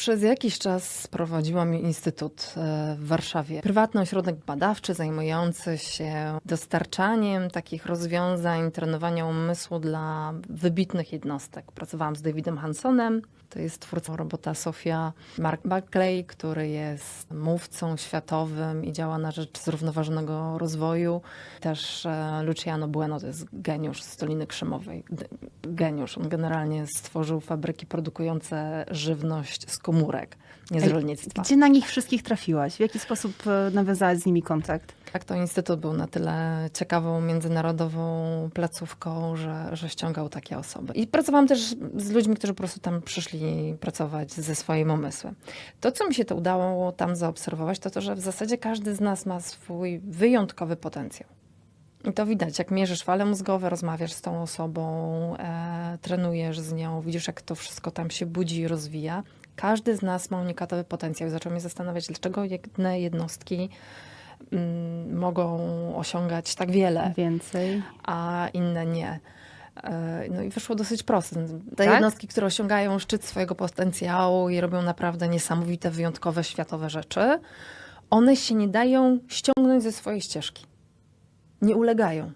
Przez jakiś czas prowadziłam instytut e, w Warszawie. Prywatny ośrodek badawczy zajmujący się dostarczaniem takich rozwiązań trenowania umysłu dla wybitnych jednostek. Pracowałam z Davidem Hansonem, to jest twórcą robota Sofia Mark Buckley, który jest mówcą światowym i działa na rzecz zrównoważonego rozwoju. Też e, Luciano Bueno to jest geniusz z Doliny Krzemowej. Geniusz. On generalnie stworzył fabryki produkujące żywność z komórek, nie z Ej, rolnictwa. Gdzie na nich wszystkich trafiłaś? W jaki sposób e, nawiązałaś z nimi kontakt? Tak, to instytut był na tyle ciekawą, międzynarodową placówką, że, że ściągał takie osoby. I pracowałam też z ludźmi, którzy po prostu tam przyszli pracować ze swoim umysłem. To, co mi się to udało tam zaobserwować, to to, że w zasadzie każdy z nas ma swój wyjątkowy potencjał. I to widać, jak mierzysz fale mózgowe, rozmawiasz z tą osobą, e, trenujesz z nią, widzisz, jak to wszystko tam się budzi i rozwija. Każdy z nas ma unikatowy potencjał. I zacząłem mnie zastanawiać, dlaczego jedne jednostki mm, mogą osiągać tak wiele, Więcej. a inne nie. E, No i wyszło dosyć proste. Te Tak? jednostki, które osiągają szczyt swojego potencjału i robią naprawdę niesamowite, wyjątkowe, światowe rzeczy, one się nie dają ściągnąć ze swojej ścieżki. Nie ulegają.